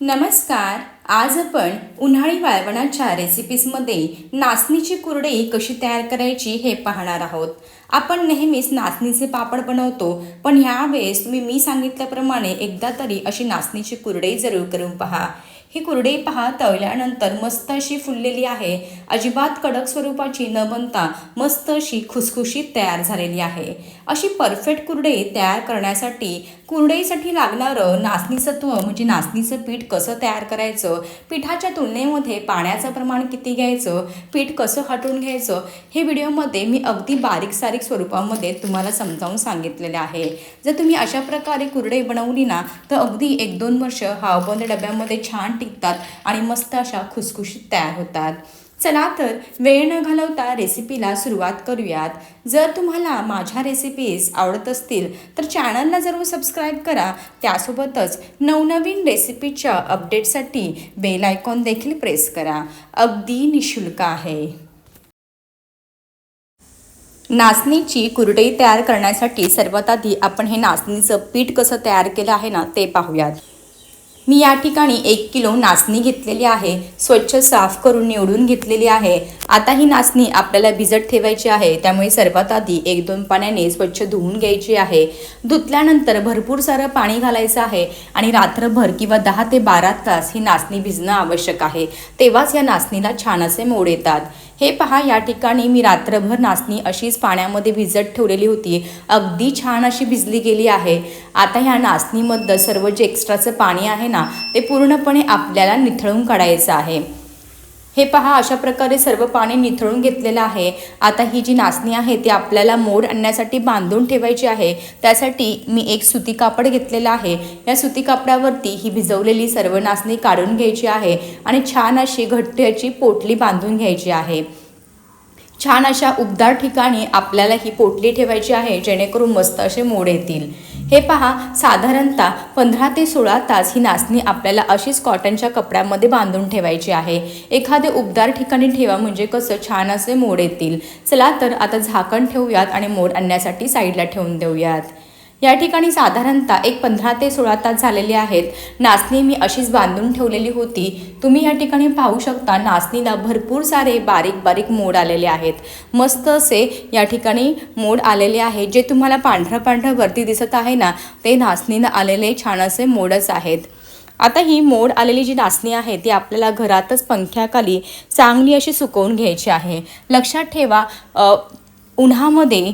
नमस्कार आज आपण उन्हाळी वाळवणाच्या रेसिपीजमध्ये नाचणीची कुरडई कशी तयार करायची हे पाहणार आहोत. आपण नेहमीच नाचणीचे पापड बनवतो पण ह्यावेळेस तुम्ही मी सांगितल्याप्रमाणे एकदा तरी अशी नाचणीची कुरडई जरूर करून पहा. ही कुरडई पहा तळल्यानंतर मस्त अशी फुललेली आहे. अजिबात कडक स्वरूपाची न बनता मस्त अशी खुसखुशीत तयार झालेली आहे. अशी परफेक्ट कुरडे तयार करण्यासाठी कुरडईसाठी लागणारं नाचणीसत्व म्हणजे नाचणीचं पीठ कसं तयार करायचं पिठाच्या तुलनेमध्ये पाण्याचं प्रमाण किती घ्यायचं पीठ कसं हटवून घ्यायचं हे व्हिडिओमध्ये मी अगदी बारीक सारीक स्वरूपामध्ये तुम्हाला समजावून सांगितलेले आहे. जर तुम्ही अशा प्रकारे कुरडई बनवली ना तर अगदी एक दोन वर्ष हवाबंद डब्यामध्ये छान टिकतात आणि मस्त अशा खुसखुशीत तयार होतात. चला तर वेळ न घालवता रेसिपीला सुरुवात करूयात. जर तुम्हाला माझ्या रेसिपीज आवडत असतील तर चॅनलला जरूर सबस्क्राईब करा. त्यासोबतच नवनवीन रेसिपीच्या अपडेटसाठी बेल आयकॉन देखील प्रेस करा. अगदी निशुल्क आहे. नाचणीची कुरडई तयार करण्यासाठी सर्वात आधी आपण हे नाचणीचं पीठ कसं तयार केलं आहे ना ते पाहूयात. मी या ठिकाणी एक किलो नाचणी घेतलेली आहे. स्वच्छ साफ करून निवडून घेतलेली आहे. आता ही नाचणी आपल्याला भिजत ठेवायची आहे. त्यामुळे सर्वात आधी एक दोन पाण्याने स्वच्छ धुवून घ्यायची आहे. धुतल्यानंतर भरपूर सारं पाणी घालायचं आहे आणि रात्रभर किंवा दहा ते बारा तास ही नाचणी भिजणं आवश्यक आहे. तेव्हाच या नाचणीला छान असे मोड येतात. हे पहा या ठिकाणी मी रात्रभर नाचणी अशीच पाण्यामध्ये भिजत ठेवलेली होती. अगदी छान अशी भिजली गेली आहे. आता ह्या नाचणीमधलं सर्व जे एक्स्ट्राचं पाणी आहे ना ते पूर्णपणे आपल्याला निथळून काढायचं आहे. हे पहा अशा प्रकारे सर्व पाणी निथळून घेतलेलं आहे. आता ही जी नाचणी आहे ती आपल्याला मोड आणण्यासाठी बांधून ठेवायची आहे. त्यासाठी मी एक सुती कापड घेतलेलं आहे. या सुती कापडावरती ही भिजवलेली सर्व नाचणी काढून घ्यायची आहे आणि छान अशी घट्ट्याची पोटली बांधून घ्यायची आहे. छान अशा उबदार ठिकाणी आपल्याला ही पोटली ठेवायची आहे जेणेकरून मस्त असे मोड येतील. हे पहा साधारणतः पंधरा ते सोळा तास ही नाचणी आपल्याला अशीच कॉटनच्या कपड्यामध्ये बांधून ठेवायची आहे. एखादे उबदार ठिकाणी ठेवा म्हणजे कसं छान असे मोड येतील. चला तर आता झाकण ठेवूयात आणि मोड आणण्यासाठी साईडला ठेवून देऊयात. या ठिकाणी साधारणतः एक पंधरा ते सोळा तास झालेले आहेत. नाचणी मी अशीच बांधून ठेवलेली होती. तुम्ही या ठिकाणी पाहू शकता नाचणीला भरपूर सारे बारीक बारीक मोड आलेले आहेत. मस्त असे या ठिकाणी मोड आलेले आहे. जे तुम्हाला पांढरं पांढरं वरती दिसत आहे ना ते नाचणीनं आलेले छान असे मोडच आहेत. आता ही मोड आलेली जी नाचणी आहे ती आपल्याला घरातच पंख्याखाली चांगली अशी सुकवून घ्यायची आहे. लक्षात ठेवा उन्हामध्ये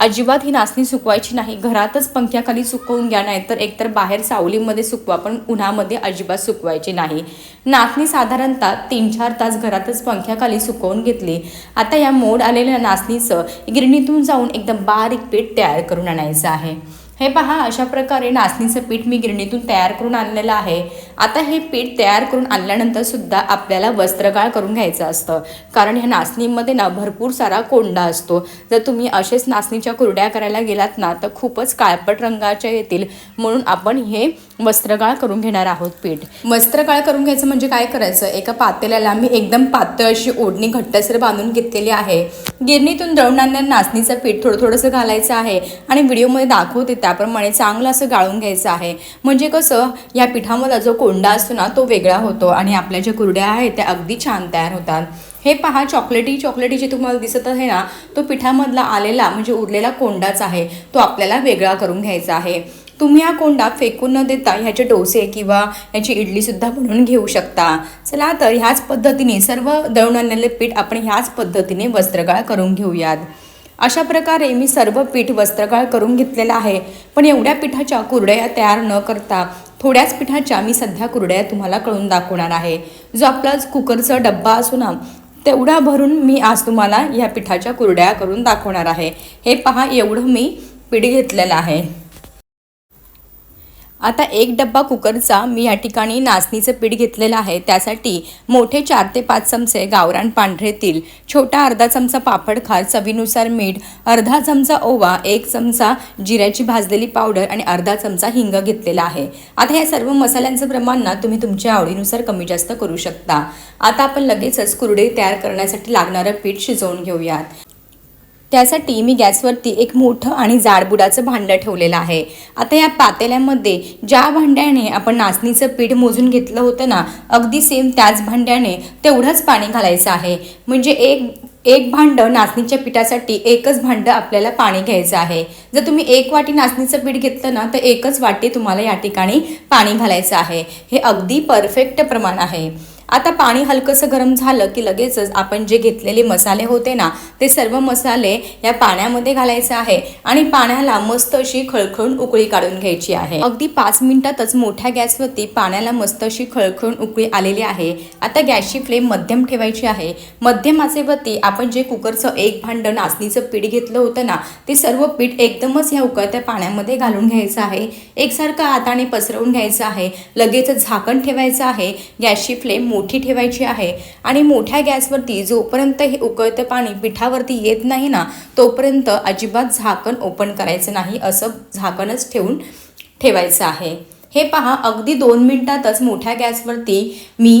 अजिबात ही नाचणी सुकवायची नाही. घरातच पंख्याखाली सुकवून घ्या नाही तर एकतर बाहेर सावलीमध्ये सुकवा पण उन्हामध्ये अजिबात सुकवायची नाही. नाचणी साधारणतः तीन चार तास घरातच पंख्याखाली सुकवून घेतली. आता या मोड आलेल्या नाचणीचं गिरणीतून जाऊन एकदम बारीक पीठ तयार करून आणायचं आहे. हे पहा अशा प्रकारे नाचणीचं पीठ मी गिरणीतून तयार करून आणलेलं आहे. आता हे पीठ तयार करून आणल्यानंतर सुद्धा आपल्याला वस्त्रगाळ करून घ्यायचं असतं. कारण ह्या नाचणीमध्ये ना भरपूर सारा कोंडा असतो. जर तुम्ही असेच नाचणीच्या कुरड्या करायला गेलात ना तर खूपच काळपट रंगाच्या येतील. म्हणून आपण हे वस्त्रगाळ करून घेणार आहोत पीठ. वस्त्रगाळ करून घ्यायचं म्हणजे काय करायचं? एका पातेल्याला मी एकदम पातळ अशी ओढणी घट्टसर बांधून घेतलेली आहे. गिरणीतून दळून नाचणीचं पीठ थोडं थोडंसं घालायचं आहे आणि व्हिडिओमध्ये दाखवते त्याप्रमाणे चांगलं असं गाळून घ्यायचं आहे. म्हणजे कसं या पिठामधला जो कोंडा असतो ना तो वेगळा होतो आणि आपल्या ज्या कुरड्या आहेत त्या अगदी छान तयार होतात. हे पहा चॉकलेटी चॉकलेटी जे तुम्हाला दिसत आहे ना तो पिठामधला आलेला म्हणजे उरलेला कोंडाच आहे तो आपल्याला वेगळा करून घ्यायचा आहे. तुम्ही हा कोंडा फेकून न देता ह्याचे डोसे किंवा ह्याची इडलीसुद्धा बनवून घेऊ शकता. चला तर ह्याच पद्धतीने सर्व दळून आणलेले पीठ आपण ह्याच पद्धतीने वस्त्रगाळ करून घेऊयात. अशा प्रकारे मी सर्व पीठ वस्त्रगाळ करून घेतलेलं आहे पण एवढ्या पिठाच्या कुरड्या तयार न करता थोड्याच पिठाच्या मी सध्या कुरड्या तुम्हाला कळून दाखवणार आहे. जो आपला कुकरचा डब्बा असू ना तेवढा भरून मी आज तुम्हाला या पिठाच्या कुरड्या करून दाखवणार आहे. हे पहा एवढं मी पीठ घेतलेलं आहे. आता एक डब्बा कुकरचा मी या ठिकाणी नाचणीचं पीठ घेतलेलं आहे. त्यासाठी मोठे चार ते पाच चमचे गावरान पांढरेतील छोटा अर्धा चमचा पापड खार चवीनुसार मीठ अर्धा चमचा ओवा एक चमचा जिऱ्याची भाजलेली पावडर आणि अर्धा चमचा हिंग घेतलेला आहे. आता या सर्व मसाल्यांचं प्रमाण ना तुम्ही तुमच्या आवडीनुसार कमी जास्त करू शकता. आता आपण लगेचच कुरडई तयार करण्यासाठी लागणारं पीठ शिजवून घेऊयात. त्यासाठी मी गॅसवरती एक मोठं आणि जाडबुडाचं भांडं ठेवलेलं आहे. आता या पातेल्यामध्ये ज्या भांड्याने आपण नाचणीचं पीठ मोजून घेतलं होतं ना अगदी सेम त्याच भांड्याने तेवढंच पाणी घालायचं आहे. म्हणजे एक एक भांडं नाचणीच्या पिठासाठी एकच भांडं आपल्याला पाणी घ्यायचं आहे. जर तुम्ही एक वाटी नाचणीचं पीठ घेतलं ना तर एकच वाटी तुम्हाला या ठिकाणी पाणी घालायचं आहे. हे अगदी परफेक्ट प्रमाण आहे. आता पाणी हलकंसं गरम झालं की लगेचच आपण जे घेतलेले मसाले होते ना ते सर्व मसाले या पाण्यामध्ये घालायचे आहे आणि पाण्याला मस्त अशी खळखळून उकळी काढून घ्यायची आहे. अगदी पाच मिनिटातच मोठ्या गॅसवरती पाण्याला मस्त अशी खळखळून उकळी आलेली आहे. आता गॅसची फ्लेम मध्यम ठेवायची आहे. मध्यम आचेवरती आपण जे कुकरचं एक भांडं नाचणीचं पीठ घेतलं होतं ना ते सर्व पीठ एकदमच ह्या उकळत्या पाण्यामध्ये घालून घ्यायचं आहे. एकसारखं हाताने पसरवून घ्यायचं आहे. लगेच झाकण ठेवायचं आहे. गॅसची फ्लेम मोठी ठेवायची आहे आणि मोठ्या गॅसवरती जोपर्यंत हे उकळतं पाणी पिठावरती येत नाही ना तोपर्यंत अजिबात झाकण ओपन करायचं नाही असं झाकणच ठेवून ठेवायचं आहे. हे पहा अगदी दोन मिनटातच मोठ्या गॅसवरती मी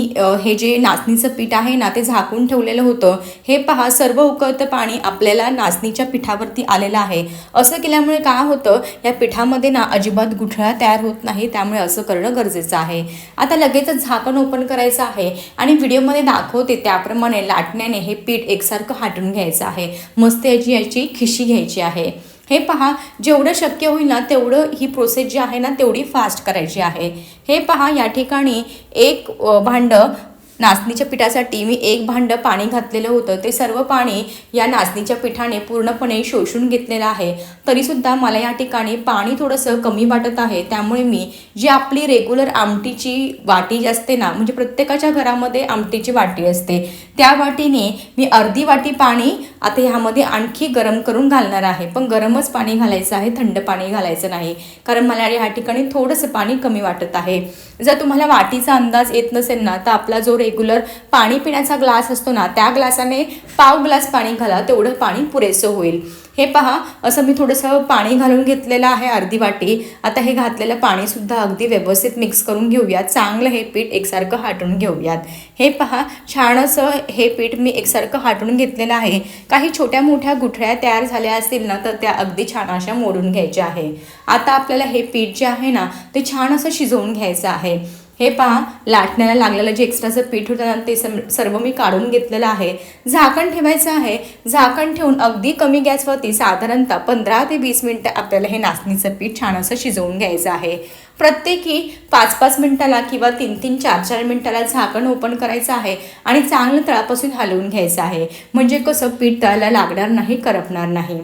हे जे नाचणीचं पीठ आहे ना ते झाकून ठेवलेलं होतं. हे पहा सर्व उकळतं पाणी आपल्याला नाचणीच्या पिठावरती आलेलं आहे. असं केल्यामुळे काय होतं या पिठामध्ये ना अजिबात गुठळा तयार होत नाही त्यामुळे असं करणं गरजेचं आहे. आता लगेचच झाकण ओपन करायचं आहे आणि व्हिडिओमध्ये दाखवते त्याप्रमाणे लाटण्याने हे पीठ एकसारखं हाटून घ्यायचं आहे. मस्त याची याची खिशी घ्यायची आहे. हे पहा जेवढं शक्य होईल ना तेवढं ही प्रोसेस जी आहे ना तेवढी फास्ट करायची आहे. हे पहा या ठिकाणी एक भांडं नाचणीच्या पिठासाठी मी एक भांडं पाणी घातलेलं होतं. ते सर्व पाणी या नाचणीच्या पिठाने पूर्णपणे शोषून घेतलेलं आहे. तरीसुद्धा मला या ठिकाणी पाणी थोडंसं कमी वाटत आहे. त्यामुळे मी जी आपली रेग्युलर आमटीची वाटी जी असते ना म्हणजे प्रत्येकाच्या घरामध्ये आमटीची वाटी असते त्या वाटीने मी अर्धी वाटी पाणी आता ह्यामध्ये आणखी गरम करून घालणार आहे. पण गरमच पाणी घालायचं आहे थंड पाणी घालायचं नाही. कारण मला ह्या ठिकाणी थोडंसं पाणी कमी वाटत आहे. जर तुम्हाला वाटीचा अंदाज येत नसेल ना तर आपला जो रेग्युलर पाणी पिण्याचा ग्लास असतो ना त्या ग्लासाने पाव ग्लास पाणी घाला तेवढं पाणी पुरेसं होईल. हे पहा असं मी थोडंसं पाणी घालून घेतलेलं आहे अर्धी वाटी. आता हे घातलेलं पाणीसुद्धा अगदी व्यवस्थित मिक्स करून घेऊयात. चांगलं हे पीठ एकसारखं हाटून घेऊयात. हे पहा छान असं हे पीठ मी एकसारखं हाटून घेतलेलं आहे. काही छोट्या मोठ्या गुठळ्या तयार झाल्या असतील ना तर त्या अगदी छान अशा मोडून घ्यायच्या आहे. आता आपल्याला हे पीठ जे आहे ना ते छान असं शिजवून घ्यायचं आहे. हे पहा लाटण्याला लागलेलं जे एक्स्ट्राचं पीठ होतं ना ते सर्व मी काढून घेतलेलं आहे. झाकण ठेवायचं आहे. झाकण ठेवून अगदी कमी गॅसवरती साधारणतः पंधरा ते वीस मिनटं आपल्याला हे नाचणीचं पीठ छान असं शिजवून घ्यायचं आहे. प्रत्येकी पाच पाच मिनटाला किंवा तीन तीन चार चार मिनटाला झाकण ओपन करायचं आहे आणि चांगलं तळापासून हलवून घ्यायचं आहे. म्हणजे कसं पीठ तळायला लागणार नाही करपणार नाही.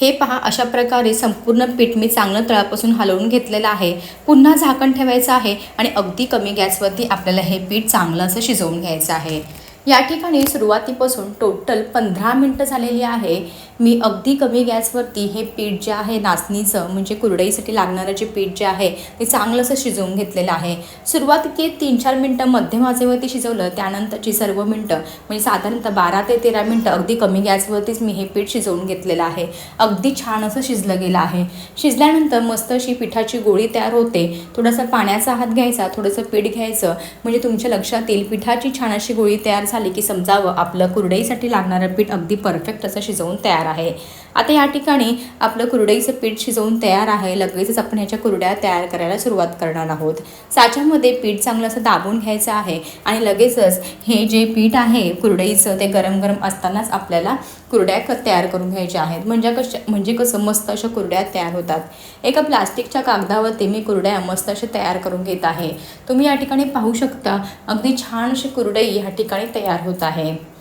हे पहा अशा प्रकारे संपूर्ण पीठ मी चांगलं तळापासून हलवून घेतलेलं आहे. पुन्हा झाकण ठेवायचं आहे आणि अगदी कमी गॅसवरती आपल्याला हे पीठ चांगलं असं शिजवून घ्यायचं आहे. या ठिकाणी सुरुवातीपासून टोटल पंधरा मिनटं झालेली आहे. मी अगदी कमी गॅसवरती हे पीठ जे आहे नाचणीचं म्हणजे कुरडईसाठी लागणारं जे पीठ जे आहे ते चांगलंसं शिजवून घेतलेलं आहे. सुरुवातीचे तीन चार मिनटं मध्यम आचेवरती शिजवलं त्यानंतरची सर्व मिनटं म्हणजे साधारणतः बारा ते तेरा मिनटं अगदी कमी गॅसवरतीच मी हे पीठ शिजवून घेतलेलं आहे. अगदी छान असं शिजलं गेलं आहे. शिजल्यानंतर मस्त अशी पिठाची गोळी तयार होते. थोडासा पाण्याचा हात घ्यायचा थोडंसं पीठ घ्यायचं. म्हणजे तुमच्या लक्षात येईल पिठाची छान अशी गोळी तयार झाली की समजावं आपलं कुरडईसाठी लागणारं पीठ अगदी परफेक्ट असं शिजवून तयार आहे. आता या ठिकाणी आपलं कुरडईचं पीठ शिजवून तयार आहे. लगेचच आपण ह्याच्या कुरड्या तयार करायला सुरुवात करणार आहोत. साच्यामध्ये पीठ चांगलं असं दाबून घ्यायचं आहे आणि लगेचच हे जे पीठ आहे कुरडईचं ते गरम गरम असतानाच आपल्याला कुरड्या क तयार करून घ्यायच्या आहेत. म्हणजे कशा म्हणजे कसं मस्त अशा कुरड्या तयार होतात. एका प्लास्टिकच्या कागदावरती मी कुरड्या मस्त अशा तयार करून घेत आहे. तुम्ही या ठिकाणी पाहू शकता अगदी छान अशी कुरडई ह्या ठिकाणी तयार होत आहे.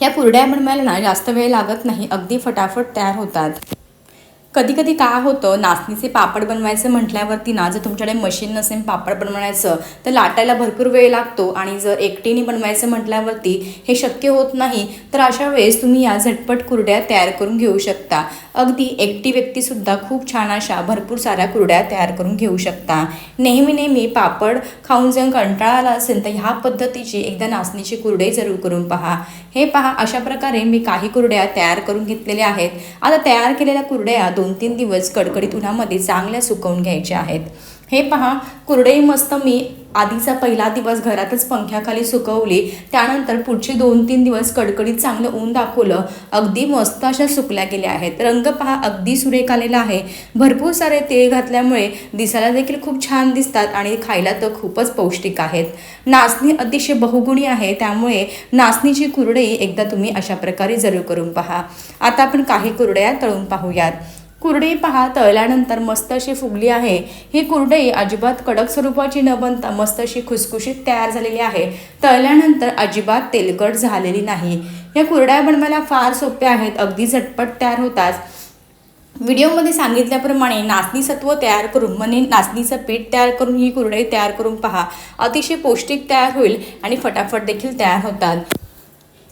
ह्या कुरड्या बनवायला ना जास्त वेळ लागत नाही. अगदी फटाफट तयार होतात. कधी कधी काय होतं नाचणीचे पापड बनवायचं म्हटल्यावरती ना जर तुमच्याकडे मशीन नसेल पापड बनवायचं तर लाटायला भरपूर वेळ लागतो आणि जर एकटीने बनवायचं म्हटल्यावरती हे शक्य होत नाही तर अशा वेळेस तुम्ही या झटपट कुरड्या तयार करून घेऊ शकता. अगदी एकटी व्यक्तीसुद्धा खूप छान अशा भरपूर साऱ्या कुरड्या तयार करून घेऊ शकता. नेहमी नेहमी पापड खाऊन जर कंटाळा आला असेल तर ह्या पद्धतीची एकदा नाचणीची कुरडे जरूर करून पहा. हे पहा अशा प्रकारे मी काही कुरड्या तयार करून घेतलेल्या आहेत. आता तयार केलेल्या कुरड्या दोन तीन दिवस कडकडीत उन्हामध्ये चांगल्या सुकवून घ्यायच्या आहेत. हे पहा कुरडई मस्त मी आधीचा पहिला दिवस घरातच पंख्याखाली सुकवली त्यानंतर पुढचे दोन तीन दिवस कडकडीत चांगलं ऊन दाखवलं अगदी मस्त अशा सुकल्या गेल्या आहेत. रंग पहा अगदी सुरेख आलेला आहे. भरपूर सारे तेल घातल्यामुळे दिसायला देखील खूप छान दिसतात आणि खायला तर खूपच पौष्टिक आहेत. नाचणी अतिशय बहुगुणी आहे त्यामुळे नाचणीची कुरडई एकदा तुम्ही अशा प्रकारे जरूर करून पहा. आता आपण काही कुरड्या तळून पाहूयात. कुरडई पहा तळल्यानंतर मस्त अशी फुगली आहे. ही कुरडई अजिबात कडक स्वरूपाची न बनता मस्त अशी खुसखुशीत तयार झालेली आहे. तळल्यानंतर अजिबात तेलकट झालेली नाही. या कुरड्या बनवायला फार सोप्या आहेत अगदी झटपट तयार होतात. व्हिडिओमध्ये सांगितल्याप्रमाणे नाचणी सत्व तयार करून म्हणजे नाचणीचं पीठ तयार करून ही कुरडई तयार करून पहा. अतिशय पौष्टिक तयार होईल आणि फटाफट देखील तयार होतात.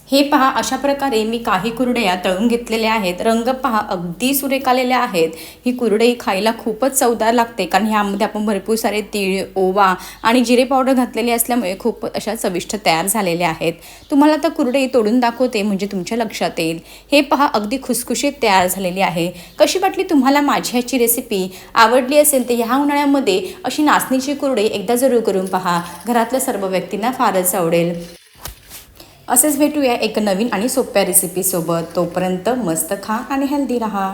हे पहा अशा प्रकारे मी काही कुरडया तळून घेतलेल्या आहेत. रंग पहा अगदी सुरेख आलेल्या आहेत. ही कुरडई खायला खूपच चवदार लागते कारण ह्यामध्ये आपण भरपूर सारे तीळ ओवा आणि जिरे पावडर घातलेली असल्यामुळे खूप अशा चविष्ट तयार झालेल्या आहेत. तुम्हाला आता कुरडई तोडून दाखवते म्हणजे तुमच्या लक्षात येईल. हे पहा अगदी खुसखुशीत तयार झालेली आहे. कशी वाटली तुम्हाला माझी ह्याची रेसिपी आवडली असेल तर ह्या उन्हाळ्यामध्ये अशी नाचणीची कुरडई एकदा जरूर करून पहा. घरातल्या सर्व व्यक्तींना फारच आवडेल. असेच भेटूया एक नवीन आणि सोप्या रेसिपीसोबत तोपर्यंत मस्त खा आणि हेल्दी राहा.